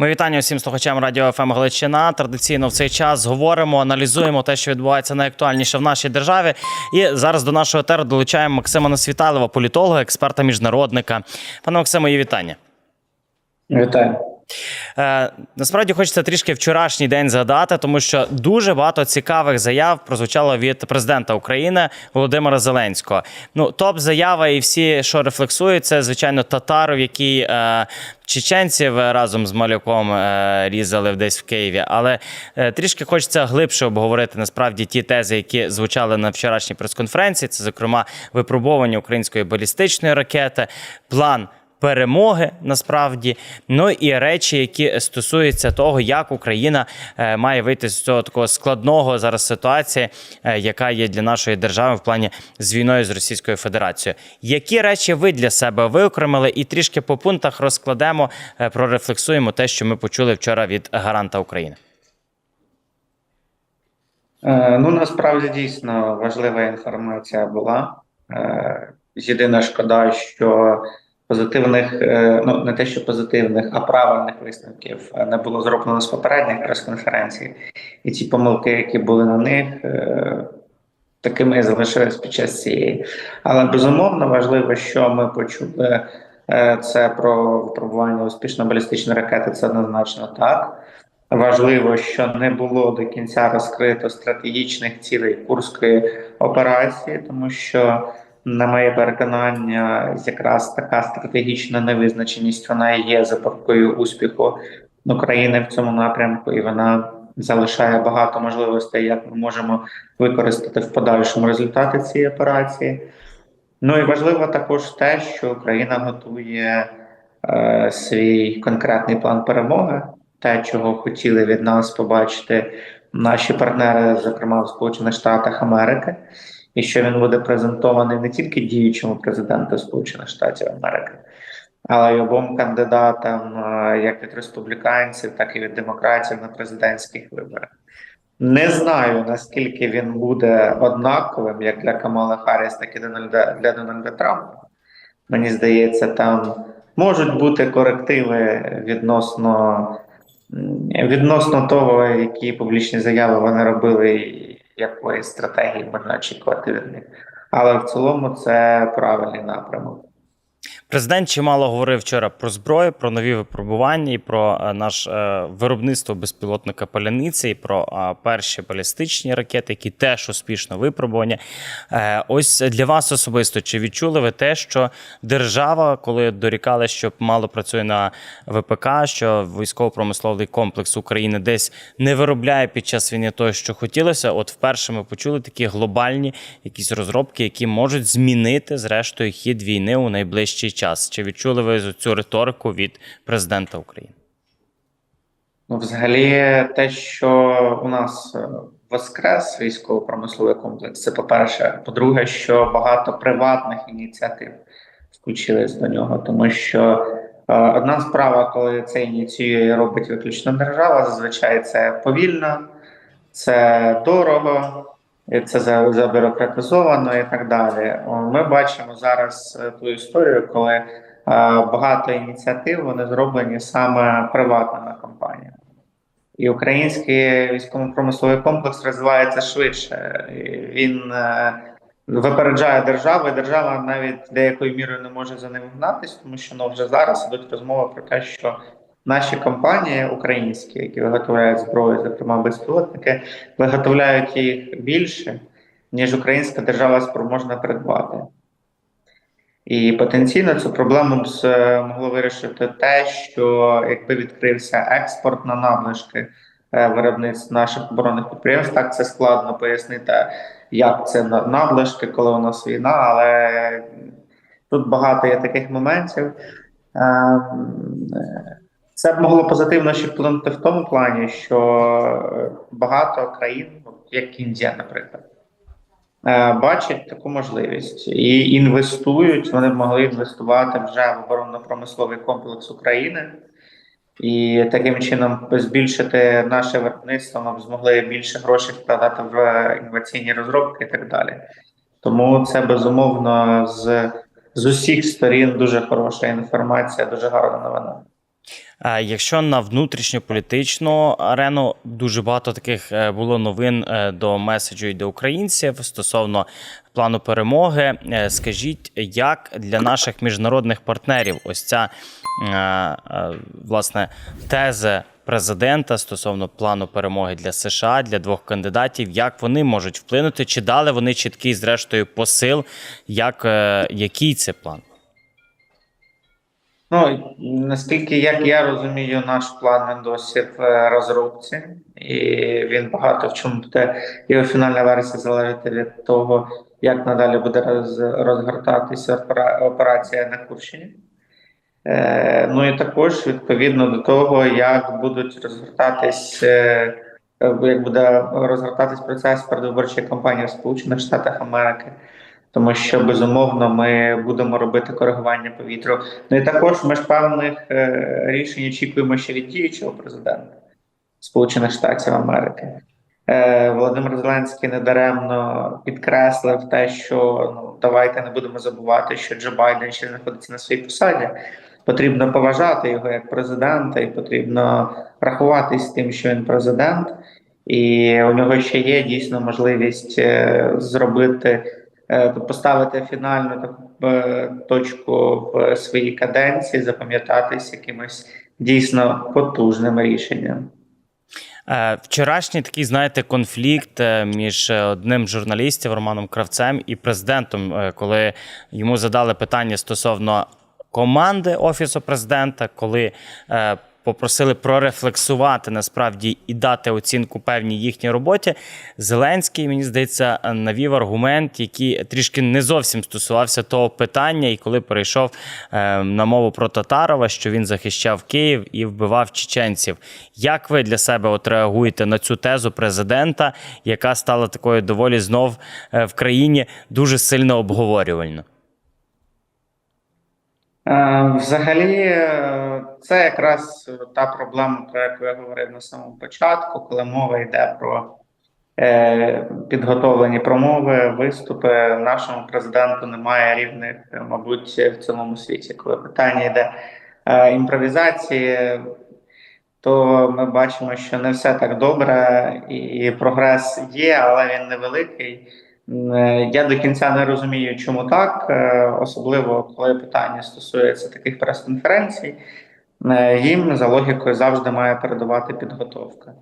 Ми вітання усім слухачам радіо ФМ Галичина. Традиційно в цей час говоримо, аналізуємо те, що відбувається найактуальніше в нашій державі. І зараз до нашого етеру долучаємо Максима Носвіталова, політолога, експерта, міжнародника. Пане Максиме, є вітання. Вітаю. Е, насправді хочеться трішки вчорашній день згадати, тому що дуже багато цікавих заяв прозвучало від президента України Володимира Зеленського. Ну, топ заява і всі, що рефлексують, це звичайно татаров, які е, чеченців разом з малюком е, різали десь в Києві. Але е, трішки хочеться глибше обговорити насправді ті тези, які звучали на вчорашній прес-конференції. Це, зокрема, випробування української балістичної ракети, план перемоги насправді. Ну і речі, які стосуються того, як Україна е, має вийти з цього такого складного зараз ситуації, е, яка є для нашої держави в плані з війною з Російською Федерацією. Які речі ви для себе виокремили і трішки по пунктах розкладемо, е, прорефлексуємо те, що ми почули вчора від гаранта України. Ну насправді дійсно важлива інформація була. Єдина шкода, що позитивних, е, ну не те, що позитивних, а правильних висновків е, не було зроблено з попередніх прес-конференцій, і ті помилки, які були на них, е, такими і залишились під час цієї. Але безумовно важливо, що ми почули. Це про випробування успішно балістичної ракети. Це однозначно так. Важливо, що не було до кінця розкрито стратегічних цілей курської операції, тому що, на моє переконання, якраз така стратегічна невизначеність вона є запорукою успіху України в цьому напрямку, і вона залишає багато можливостей, як ми можемо використати в подальшому результати цієї операції. Ну і важливо також те, що Україна готує е, свій конкретний план перемоги те, чого хотіли від нас побачити наші партнери, зокрема в Сполучених Штатах Америки, і що він буде презентований не тільки діючому президенту Сполучених Штатів Америки, але й обом кандидатам, е, як від республіканців, так і від демократів на президентських виборах. Не знаю наскільки він буде однаковим як для Камала Харріс, так і для Дональда Трампа. Мені здається, там можуть бути корективи відносно Відносно того, які публічні заяви вони робили, якої стратегії можна очікувати від них. Але в цілому це правильний напрямок. Президент чимало говорив вчора про зброю, про нові випробування і про е, наш е, виробництво безпілотника Поляниці, і про е, перші балістичні ракети, які теж успішно випробування. Ось для вас особисто чи відчули ви те, що держава, коли дорікали, що мало працює на ВПК, що військово-промисловий комплекс України десь не виробляє під час війни того, що хотілося? От вперше ми почули такі глобальні якісь розробки, які можуть змінити зрештою хід війни у найближчий час. Чи відчули ви цю риторику від президента України? Ну, взагалі, те, що у нас е, воскрес військово-промисловий комплекс, це по-перше. По-друге, що багато приватних ініціатив включились до нього, тому що е, одна справа, коли це ініціює робить виключно держава, зазвичай це повільно, це дорого. Це за- забюрократизовано і так далі. Ми бачимо зараз е, ту історію, коли е, багато ініціатив вони зроблені саме приватними компаніями. І український військово-промисловий комплекс розвивається швидше. Він е, випереджає державу, і держава навіть деякою мірою не може за ним гнатись, тому що ну, вже зараз ідуть розмови про те, що наші компанії українські, які виготовляють зброю, зокрема безпілотники, виготовляють їх більше, ніж українська держава спроможна придбати. І потенційно цю проблему б могло вирішити те, що якби відкрився експорт на надлишки е, виробництв наших оборонних підприємств, так це складно пояснити, як це на- надлишки, коли у нас війна, але тут багато є таких моментів. Е, Це б могло позитивно ще вплинути в тому плані, що е, багато країн, як Індія, наприклад, е, бачать таку можливість і інвестують. Вони б могли інвестувати вже в оборонно-промисловий комплекс України і таким чином збільшити наше виробництво. Ми б змогли більше грошей вкладати в інноваційні розробки і так далі. Тому це безумовно з, з усіх сторін дуже хороша інформація, дуже гарна новина. Е, Якщо на внутрішньополітичну арену дуже багато таких е, було новин е, до меседжу і до українців стосовно плану перемоги, скажіть, як для наших міжнародних партнерів ось ця власне теза президента стосовно плану перемоги для США для двох кандидатів, як вони можуть вплинути, чи дали вони чіткий зрештою посил, як, який це план? Ну, наскільки як я розумію, наш план досі в е, розробці, і він багато в чому буде. Його фінальна версія залежить від того, як надалі буде розгортатися операція на Курщині. Е, ну і також відповідно до того, як будуть розгортатись, е, як буде розгортатись процес передвиборчої кампанії в Сполучених Штатах Америки. Тому що безумовно ми будемо робити коригування по вітру. Ну і також ми ж певних е, рішень очікуємо ще від діючого президента Сполучених Штатів Америки. Е, Володимир Зеленський недаремно підкреслив те, що ну давайте не будемо забувати, що Джо Байден ще знаходиться на своїй посаді. Потрібно поважати його як президента, і потрібно рахуватись з тим, що він президент, і у нього ще є дійсно можливість е, зробити поставити фінальну таку е, точку в своїй каденції, запам'ятатись якимось дійсно потужним рішенням. Е, Вчорашній такий, знаєте, конфлікт е, між е, одним з журналістів Романом Кравцем і президентом, е, коли йому задали питання стосовно команди офісу президента, коли е, попросили прорефлексувати насправді і дати оцінку певній їхній роботі. Зеленський, мені здається, навів аргумент, який трішки не зовсім стосувався того питання, і коли перейшов е, на мову про Татарова, що він захищав Київ і вбивав чеченців. Як ви для себе от реагуєте на цю тезу президента, яка стала такою доволі знов е, в країні дуже сильно обговорювальною? Е, Взагалі, е, це якраз та проблема, про яку я говорив на самому початку, коли мова йде про е, підготовлені промови, виступи. Нашому президенту немає рівних, мабуть, в цілому світі. Коли питання йде імпровізації, то ми бачимо, що не все так добре, і прогрес є, але він невеликий. Е, Я до кінця не розумію, чому так, е, особливо коли питання стосується таких прес-конференцій. Е, Їм за логікою завжди має передавати підготовка.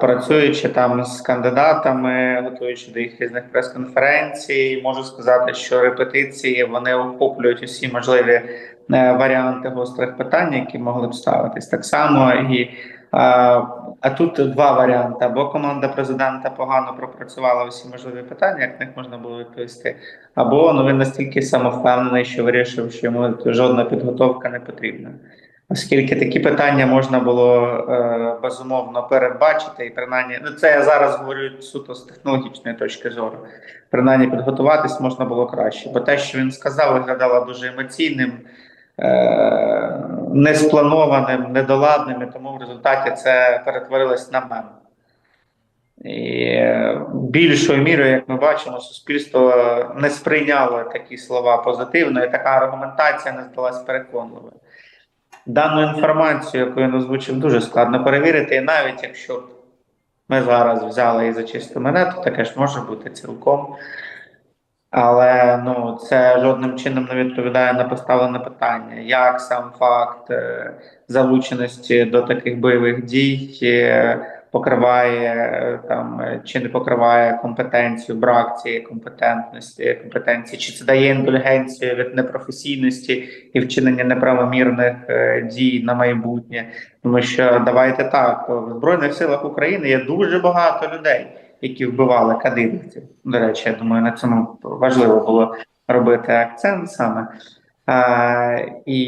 Працюючи там з кандидатами, готуючи до їх різних прес-конференцій, можу сказати, що репетиції вони охоплюють усі можливі варіанти гострих питань, які могли б ставитись. Так само і а, тут два варіанти: або команда президента погано пропрацювала усі можливі питання, як них можна було відповісти, або ну він настільки самовпевнений, що вирішив, що йому жодна підготовка не потрібна. Оскільки такі питання можна було е, безумовно передбачити, і принаймні, ну це я зараз говорю суто з технологічної точки зору. Принаймні підготуватись можна було краще, бо те, що він сказав, виглядало дуже емоційним, неспланованим, недоладним, і тому в результаті це перетворилось на мем. І е, більшою мірою, як ми бачимо, суспільство не сприйняло такі слова позитивно, і така аргументація не здалась переконливою. Дану інформацію, яку він озвучив, дуже складно перевірити, і навіть якщо б ми зараз взяли і за чисту монету, таке ж може бути цілком. Але ну, це жодним чином не відповідає на поставлене питання, як сам факт е, залученості до таких бойових дій е, покриває е, там чи не покриває компетенцію, брак цієї компетентності, компетенції, чи це дає індульгенцію від непрофесійності і вчинення неправомірних дій на майбутнє. Тому що давайте так, в Збройних силах України є дуже багато людей, які вбивали кадирівців. До речі, я думаю, на цьому важливо було робити акцент саме. А, і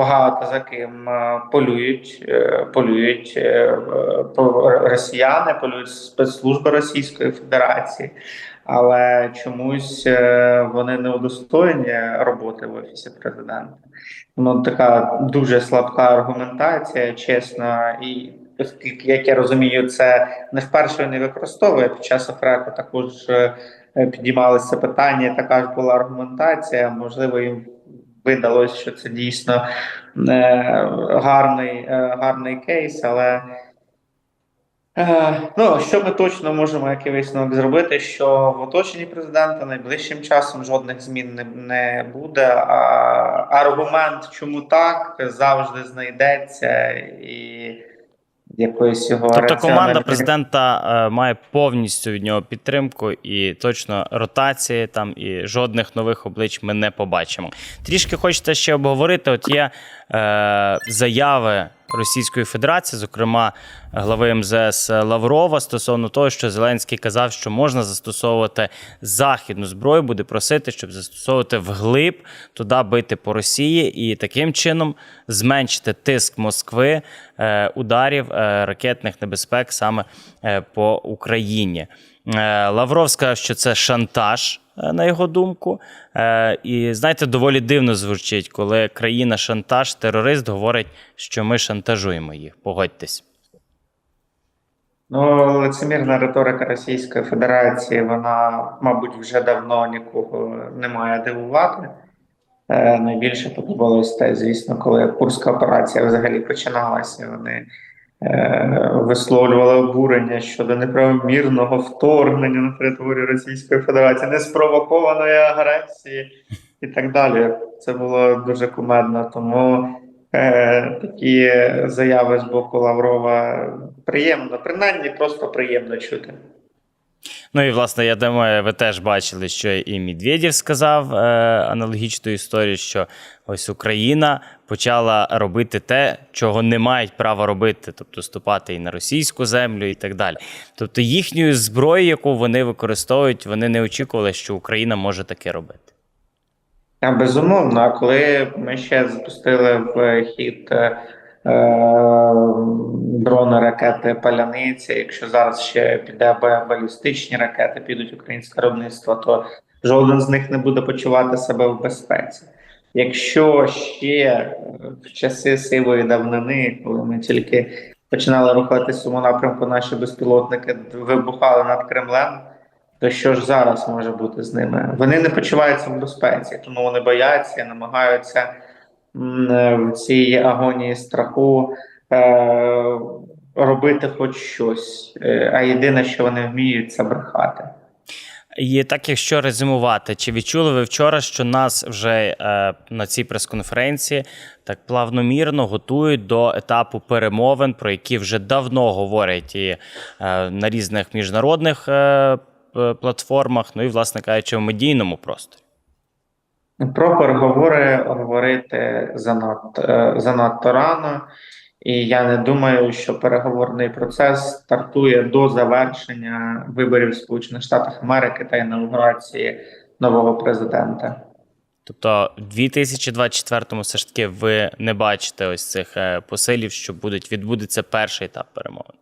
багато за ким е, полюють, е, полюють е, росіяни, полюють спецслужби Російської Федерації, але чомусь вони не удостоєні роботи в офісі президента. Ну така дуже слабка аргументація, чесно, і оскільки, як я розумію, це не вперше не використовує під час ОФРЕКу також е, підіймалося питання, така ж була аргументація. Можливо, їм видалось, що це дійсно е, гарний, е, гарний кейс, але. Ну, що ми точно можемо який висновок зробити, що в оточенні президента найближчим часом жодних змін не, не буде. А аргумент, чому так, завжди знайдеться і якоїсь його Тобто команда президента е, має повністю від нього підтримку, і точно ротації там і жодних нових облич ми не побачимо. Трішки хочеться ще обговорити. От є е, заяви Російської Федерації, зокрема глави МЗС Лаврова, стосовно того, що Зеленський казав, що можна застосовувати західну зброю, буде просити, щоб застосовувати вглиб туди бити по Росії і таким чином зменшити тиск Москви е, ударів е, ракетних небезпек саме е, по Україні. Е, Лавров сказав, що це шантаж, е, на його думку. Е, І знаєте, доволі дивно звучить, коли країна шантаж, терорист говорить, що ми шантажуємо їх. Погодьтесь. Ну, лицемірна риторика Російської Федерації, вона, мабуть, вже давно нікого не має дивувати. Найбільше подобалось те, звісно, коли Курська операція взагалі починалася. Вони висловлювали обурення щодо неправомірного вторгнення на територію Російської Федерації, неспровокованої агресії і так далі. Це було дуже кумедно. Тому е, такі заяви з боку Лаврова приємно, принаймні просто приємно чути. Ну і власне, я думаю, ви теж бачили, що і Медведєв сказав е, аналогічну історію, що ось Україна почала робити те, чого не мають права робити, тобто ступати і на російську землю, і так далі. Тобто їхньою зброєю, яку вони використовують, вони не очікували, що Україна може таке робити. Безумовно, а коли ми ще запустили в хід е, дрони ракети Паляниця, якщо зараз ще піде ба- балістичні ракети, підуть українське виробництво, то жоден з них не буде почувати себе в безпеці. Якщо ще е, в часи сивої давнини, коли ми тільки починали рухатися цьому напрямку, наші безпілотники вибухали над Кремлем, то що ж зараз може бути з ними? Вони не почуваються в безпеці, тому вони бояться, намагаються е, в цій агонії страху е, робити хоч щось. Е, а єдине, що вони вміють, це брехати. І так, якщо резюмувати, чи відчули ви вчора, що нас вже е, на цій прес-конференції так плавномірно готують до етапу перемовин, про які вже давно говорять і е, на різних міжнародних е, платформах, ну і, власне кажучи, в медійному просторі? Про переговори говорити занадто, е, занадто рано, і я не думаю, що переговорний процес стартує до завершення виборів Сполучених Штатах Америки та інаугурації нового президента. Тобто, в 2024-му все ж таки ви не бачите ось цих е, посилів, що будуть відбудеться перший етап перемовин.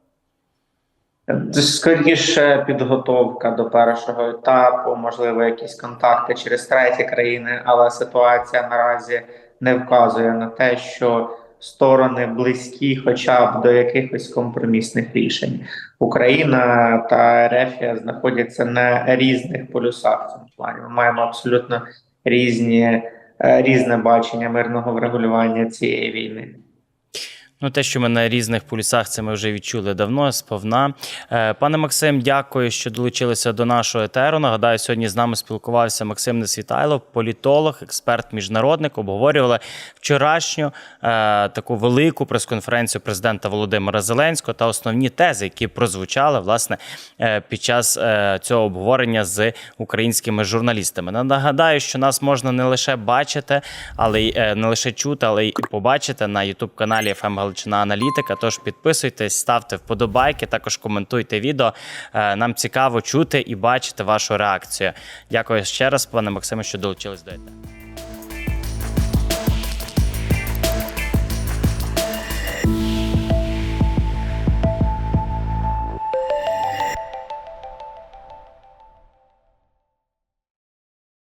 Скоріше підготовка до першого етапу, можливо, якісь контакти через треті країни, але ситуація наразі не вказує на те, що сторони близькі, хоча б до якихось компромісних рішень. Україна та Рефія знаходяться на різних полюсах в цьому плані. Ми маємо абсолютно різні е, різне бачення мирного врегулювання цієї війни. Ну, те, що ми на різних полюсах, це ми вже відчули давно, сповна. Е, Пане Максим, дякую, що долучилися до нашого етеру. Нагадаю, сьогодні з нами спілкувався Максим Несвітайло, політолог, експерт, міжнародник. Обговорювали вчорашню е, таку велику прес-конференцію президента Володимира Зеленського та основні тези, які прозвучали власне е, під час цього обговорення з українськими журналістами. Нагадаю, що нас можна не лише бачити, але й не лише чути, але й побачити на youtube каналі FM Галичина Аналітика. Тож підписуйтесь, ставте вподобайки, також коментуйте відео. Е, Нам цікаво чути і бачити вашу реакцію. Дякую ще раз, пане Максиме, що долучились до ЕТЕ.